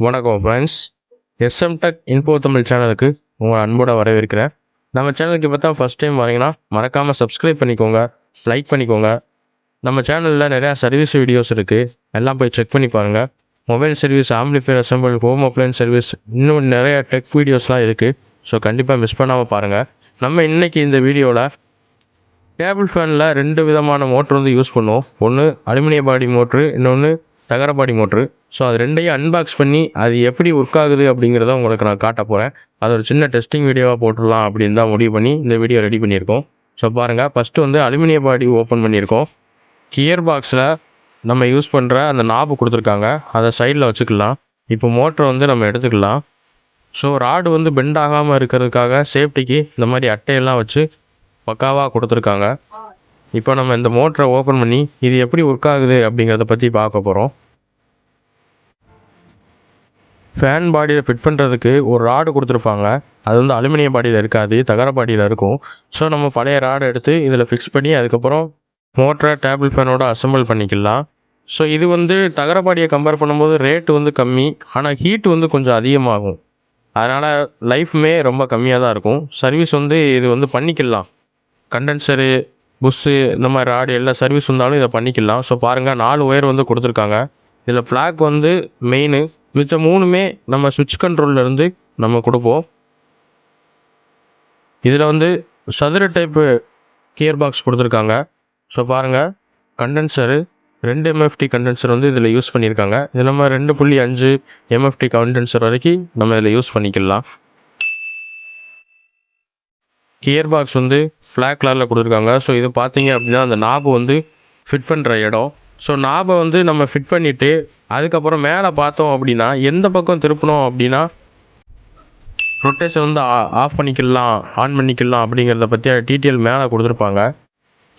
வணக்கம் friends SM tech info Tamil சேனலுக்கு உங்கள் அன்போட வரவேற்கிறேன். நம்ம சேனலுக்கு இப்போ தான் ஃபஸ்ட் டைம் வரீங்கன்னா மறக்காமல் சப்ஸ்கிரைப் பண்ணிக்கோங்க லைக் பண்ணிக்கோங்க. நம்ம சேனலில் நிறையா சர்வீஸ் வீடியோஸ் இருக்குது எல்லாம் போய் செக் பண்ணி பாருங்கள் mobile service amplifier assemble home appliance service இன்னும் நிறைய டெக் வீடியோஸ்லாம் இருக்குது ஸோ கண்டிப்பாக மிஸ் பண்ணாமல் பாருங்கள் நம்ம இன்றைக்கி இந்த வீடியோவில் டேபிள் ஃபேனில் ரெண்டு விதமான மோட்ரு வந்து யூஸ் பண்ணுவோம். ஒன்று அலுமினிய பாடி மோட்ரு இன்னொன்று தகர மோட்ரு. ஸோ அது ரெண்டையும் அன்பாக்ஸ் பண்ணி அது எப்படி ஒர்க் ஆகுது அப்படிங்கிறத உங்களுக்கு நான் காட்ட போகிறேன் அது ஒரு சின்ன டெஸ்டிங் வீடியோவாக போட்டுடலாம் அப்படின்னு தான் முடிவு பண்ணி இந்த வீடியோ ரெடி பண்ணியிருக்கோம். ஸோ பாருங்கள் ஃபஸ்ட்டு வந்து அலுமினிய பாடி ஓப்பன் பண்ணியிருக்கோம். கியர் பாக்ஸில் நம்ம யூஸ் பண்ணுற அந்த நாபு கொடுத்துருக்காங்க. அதை சைடில் வச்சுக்கலாம். இப்போ மோட்டரை வந்து நம்ம எடுத்துக்கலாம். ஸோ ராடு வந்து பெண்ட் ஆகாமல் இருக்கிறதுக்காக சேஃப்டிக்கு இந்த மாதிரி அட்டையெல்லாம் வச்சு பக்காவாக கொடுத்துருக்காங்க. இப்போ நம்ம இந்த மோட்டரை ஓப்பன் பண்ணி இது எப்படி ஒர்க் ஆகுது அப்படிங்கிறத பற்றி பார்க்க போகிறோம் ஃபேன் பாடியில் ஃபிட் பண்ணுறதுக்கு ஒரு ராடு கொடுத்துருப்பாங்க. அது வந்து அலுமினிய பாடியில் இருக்காது தகர பாடியில் இருக்கும். ஸோ நம்ம பழைய ராடை எடுத்து இதில் ஃபிக்ஸ் பண்ணி அதுக்கப்புறம் மோட்டரை டேபிள் ஃபேனோட அசம்பிள் பண்ணிக்கலாம். ஸோ இது வந்து தகர பாடியை கம்பேர் பண்ணும்போது ரேட்டு வந்து கம்மி ஆனால் ஹீட் வந்து கொஞ்சம் அதிகமாகும். அதனால் லைஃப்மே ரொம்ப கம்மியாக தான் இருக்கும். சர்வீஸ் வந்து இது வந்து பண்ணிக்கலாம். கண்டென்சரு புஷ்ஷு இந்த மாதிரி ராடு எல்லா சர்வீஸ் வந்தாலும் இதை பண்ணிக்கலாம். ஸோ பாருங்கள் நாலு ஒயர் வந்து கொடுத்துருக்காங்க. இதில் ஃப்ளாக் வந்து மெயினு மிச்ச மூணுமே நம்ம சுவிட்ச் கண்ட்ரோல்லேருந்து நம்ம கொடுப்போம். இதில் வந்து சதுர டைப்பு கியர் பாக்ஸ் கொடுத்துருக்காங்க ஸோ பாருங்கள் கண்டென்சரு ரெண்டு எம்எஃப்டி கண்டென்சர் வந்து இதில் யூஸ் பண்ணியிருக்காங்க. இது நம்ம ரெண்டு புள்ளி அஞ்சு எம்எஃப்டி கண்டென்சர் வரைக்கும் நம்ம இதில் யூஸ் பண்ணிக்கலாம். கியர் பாக்ஸ் வந்து ஃப்ளாக் கலரில் கொடுத்துருக்காங்க. ஸோ இது பார்த்தீங்க அப்படின்னா அந்த நாபு வந்து ஃபிட் பண்ணுற இடம். ஸோ நாபை வந்து நம்ம ஃபிட் பண்ணிவிட்டு அதுக்கப்புறம் மேலே பார்த்தோம் அப்படின்னா எந்த பக்கம் திருப்பினோம் அப்படின்னா ரொட்டேஷன் வந்து ஆஃப் பண்ணிக்கலாம் ஆன் பண்ணிக்கலாம் அப்படிங்கிறத பற்றி டீட்டெயில் மேலே கொடுத்துருப்பாங்க.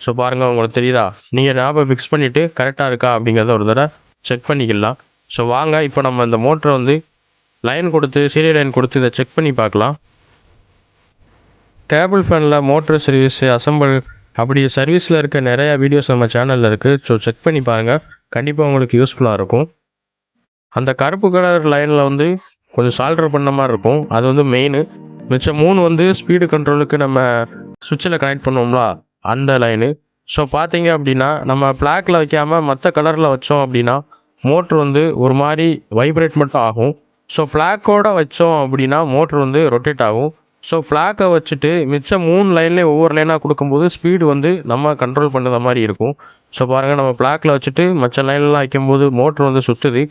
ஸோ பாருங்கள் உங்களுக்கு தெரியுதா? நீங்கள் நாபை ஃபிக்ஸ் பண்ணிவிட்டு கரெக்டாக இருக்கா அப்படிங்கிறத ஒரு தடவை செக் பண்ணிக்கலாம். ஸோ வாங்க இப்போ நம்ம இந்த மோட்டரை வந்து லைன் கொடுத்து சீரியல் லைன் கொடுத்து இதை செக் பண்ணி பார்க்கலாம். டேபிள் ஃபேனில் மோட்ரு சர்வீஸு அசம்பிள் அப்படி சர்வீஸில் இருக்க நிறையா வீடியோஸ் நம்ம சேனலில் இருக்குது ஸோ செக் பண்ணி பாருங்கள் கண்டிப்பாக உங்களுக்கு யூஸ்ஃபுல்லாக இருக்கும். அந்த கருப்பு கலர் லைனில் வந்து கொஞ்சம் சால்டர் பண்ண மாதிரி இருக்கும். அது வந்து மெயினு மிச்சம் மூணு வந்து ஸ்பீடு கண்ட்ரோலுக்கு நம்ம சுவிட்சில் கனெக்ட் பண்ணுவோம்லா அந்த லைனு ஸோ பார்த்தீங்க அப்படின்னா நம்ம பிளாக்ல வைக்காமல் மற்ற கலரில் வச்சோம் அப்படின்னா மோட்ரு வந்து ஒரு மாதிரி வைப்ரேட் மட்டும் ஆகும். ஸோ ஃப்ளாக்கோட வச்சோம் அப்படின்னா மோட்ரு வந்து ரொட்டேட் ஆகும். ஸோ ஃப்ளாக்கை வச்சுட்டு மிச்சம் மூணு லைன்லேயும் ஒவ்வொரு லைனாக கொடுக்கும்போது ஸ்பீடு வந்து நம்ம கண்ட்ரோல் பண்ணுற மாதிரி இருக்கும். ஸோ பாருங்கள் நம்ம ஃப்ளாக்கில் வச்சுட்டு மற்ற லைன்லாம் வைக்கும்போது மோட்ரு வந்து சுற்றுது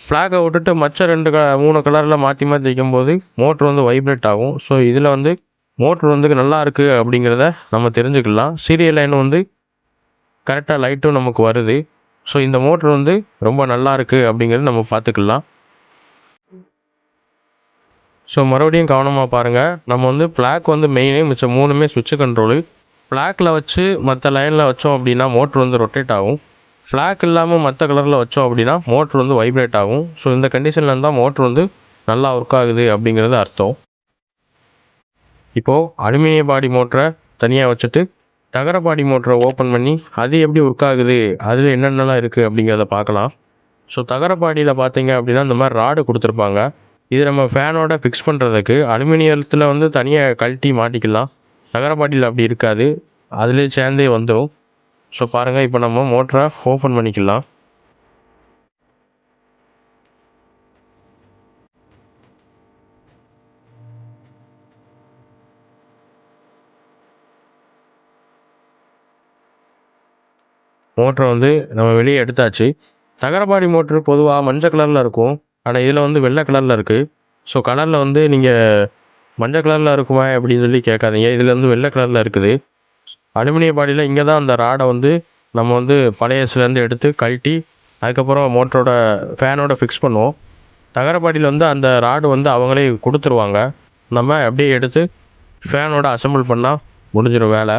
ஃப்ளாக்கை விட்டுட்டு மற்ற ரெண்டு க மூணு கலரில் மாற்றி மாற்றி வைக்கும்போது மோட்ரு வந்து வைப்ரேட் ஆகும். ஸோ இதில் வந்து மோட்ரு வந்து நல்லா இருக்குது அப்படிங்கிறத நம்ம தெரிஞ்சுக்கலாம். சீரியல் லைன் வந்து கரெக்டாக லைட்டும் நமக்கு வருது. ஸோ இந்த மோட்ரு வந்து ரொம்ப நல்லா இருக்குது அப்படிங்கிறது நம்ம பார்த்துக்கலாம். ஸோ மறுபடியும் கவனமாக பாருங்கள் நம்ம வந்து பிளாக் வந்து மெயினே மிச்சம் மூணுமே சுவிட்ச் கண்ட்ரோலு பிளாக்கில் வச்சு மற்ற லைனில் வச்சோம் அப்படின்னா மோட்ரு வந்து ரொட்டேட் ஆகும். ஃப்ளாக் இல்லாமல் மற்ற கலரில் வச்சோம் அப்படின்னா மோட்ரு வந்து வைப்ரேட் ஆகும். ஸோ இந்த கண்டிஷனில் இருந்தால் மோட்ரு வந்து நல்லா ஒர்க் ஆகுது அப்படிங்கிறது அர்த்தம். இப்போது அலுமினிய பாடி மோட்டரை தனியாக வச்சுட்டு தகர பாடி மோட்டரை ஓப்பன் பண்ணி அது எப்படி ஒர்க் ஆகுது அதில் என்னென்னலாம் இருக்குது அப்படிங்கிறத பார்க்கலாம். ஸோ தகர பாடியில் பார்த்தீங்க அப்படின்னா இந்த மாதிரி ராடு கொடுத்துருப்பாங்க. இது நம்ம ஃபேனோட ஃபிக்ஸ் பண்ணுறதுக்கு அலுமினியத்தில் வந்து தனியாக கழட்டி மாட்டிக்கலாம். நகரபாடியில் அப்படி இருக்காது. அதுலேயே சேர்ந்தே வந்துடும் ஸோ பாருங்கள் இப்போ நம்ம மோட்டரை ஓப்பன் பண்ணிக்கலாம். மோட்டரை வந்து நம்ம வெளியே எடுத்தாச்சு. தகரபாடி மோட்ரு பொதுவாக மஞ்சள் கலரில் இருக்கும். ஆனால் இதில் வந்து வெள்ளை கலரில் இருக்குது ஸோ கலரில் வந்து நீங்கள் மஞ்சள் கலரில் இருக்குமா அப்படின்னு சொல்லி கேட்காதீங்க. இதில் வந்து வெள்ளை கலரில் இருக்குது. அலுமினிய பாடியில் இங்கே தான் அந்த ராடை வந்து நம்ம வந்து பழையசுலேருந்து எடுத்து கழட்டி அதுக்கப்புறம் மோட்டரோட ஃபேனோட ஃபிக்ஸ் பண்ணுவோம். தகரப்பாடியில் வந்து அந்த ராடு வந்து அவங்களே கொடுத்துருவாங்க. நம்ம அப்படியே எடுத்து ஃபேனோட அசம்பிள் பண்ணால் முடிஞ்சிடும் வேலை.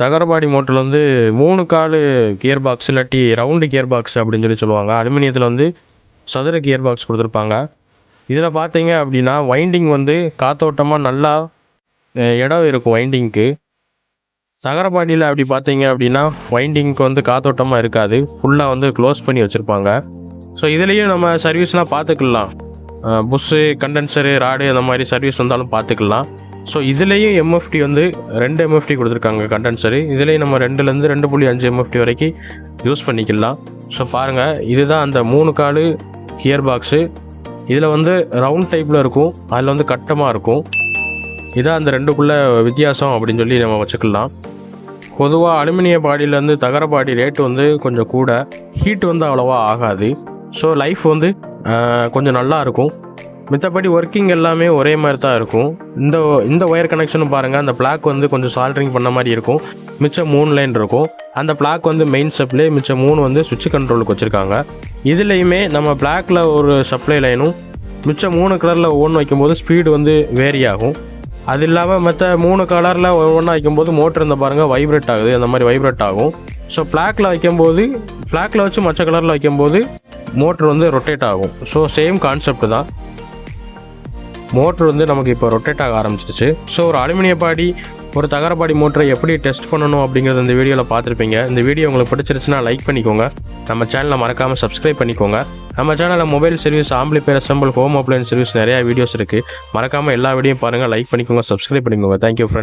தகரபாடி மோட்டரில் வந்து மூணு கால் கியர் பாக்ஸ் இல்லாட்டி ரவுண்டு கியர் பாக்ஸ் அப்படின்னு சொல்லி சொல்லுவாங்க. அலுமினியத்தில் வந்து சதுர கியர் பாக்ஸ் கொடுத்துருப்பாங்க. இதில் பார்த்தீங்க அப்படின்னா வைண்டிங் வந்து காத்தோட்டமாக நல்லா இடம் இருக்கும் வைண்டிங்க்கு தகரபாடியில் அப்படி பார்த்தீங்க அப்படின்னா வைண்டிங்க்கு வந்து காத்தோட்டமாக இருக்காது. ஃபுல்லாக வந்து க்ளோஸ் பண்ணி வச்சுருப்பாங்க. ஸோ இதுலேயும் நம்ம சர்வீஸ்லாம் பார்த்துக்கலாம் புஷ்ஷு கண்டென்சரு ராடு அந்த மாதிரி சர்வீஸ் வந்தாலும் பார்த்துக்கலாம் ஸோ இதுலேயும் எம்எஃப்டி வந்து ரெண்டு எம்எஃப்டி கொடுத்துருக்காங்க கண்டென்சரு இதுலேயும் நம்ம ரெண்டுலேருந்து ரெண்டு புள்ளி அஞ்சு எம்எஃப்டி வரைக்கும் யூஸ் பண்ணிக்கலாம். ஸோ பாருங்கள் இதுதான் அந்த மூணு காலு கியர் பாக்ஸு இதில் வந்து ரவுண்ட் டைப்பில் இருக்கும் அதில் வந்து கட்டமாக இருக்கும். இதான் அந்த ரெண்டுக்குள்ள வித்தியாசம் அப்படின்னு சொல்லி நம்ம வச்சுக்கலாம். பொதுவாக அலுமினிய பாடியிலேருந்து தகர பாடி ரேட்டு வந்து கொஞ்சம் கூட ஹீட் வந்து அவ்வளோவா ஆகாது. ஸோ லைஃப் வந்து கொஞ்சம் நல்லா இருக்கும். மித்தபடி ஒர்க்கிங் எல்லாமே ஒரே மாதிரி தான் இருக்கும். இந்த இந்த ஒயர் கனெக்ஷனும் பாருங்கள் அந்த பிளாக் வந்து கொஞ்சம் சால்ட்ரிங் பண்ண மாதிரி இருக்கும். மிச்சம் மூணு லைன் இருக்கும். அந்த பிளாக் வந்து மெயின் சப்ளை மிச்சம் மூணு வந்து சுவிட்ச் கண்ட்ரோலுக்கு வச்சுருக்காங்க. இதுலேயுமே நம்ம பிளாக்ல ஒரு சப்ளை லைனும் மிச்சம் மூணு கலரில் ஒவ்வொன்று வைக்கும்போது ஸ்பீடு வந்து வேரி ஆகும். அது இல்லாமல் மற்ற மூணு கலரில் ஒவ்வொன்றா வைக்கும்போது மோட்டர் இந்த பாருங்கள் வைப்ரேட் ஆகுது. அந்த மாதிரி வைப்ரேட் ஆகும். ஸோ பிளாக்ல வைக்கும்போது பிளாக்ல வச்சு மற்ற கலரில் வைக்கும்போது மோட்ரு வந்து ரொட்டேட் ஆகும். ஸோ சேம் கான்செப்ட் தான். மோட்ரு வந்து நமக்கு இப்போ ரொட்டேட் ஆக ஆரம்பிச்சிருச்சு. ஸோ ஒரு அலுமினிய பாடி ஒரு தகரப்பாடி மோட்டரை எப்படி டெஸ்ட் பண்ணணும் அப்படிங்கிறத இந்த வீடியோவில் பார்த்துருப்பீங்க. இந்த வீடியோ உங்களுக்கு பிடிச்சிருச்சுன்னா லைக் பண்ணிக்கோங்க. நம்ம சேனலை மறக்காமல் சப்ஸ்கிரைப் பண்ணிக்கோங்க. நம்ம சேனலில் mobile service amplifier assemble home appliance service நிறையா வீடியோஸ் இருக்குது மறக்காமல் எல்லா வீடியோ பாருங்கள் லைக் பண்ணிக்கோங்க சப்ஸ்கிரைப் பண்ணிக்கோங்க. Thank you friends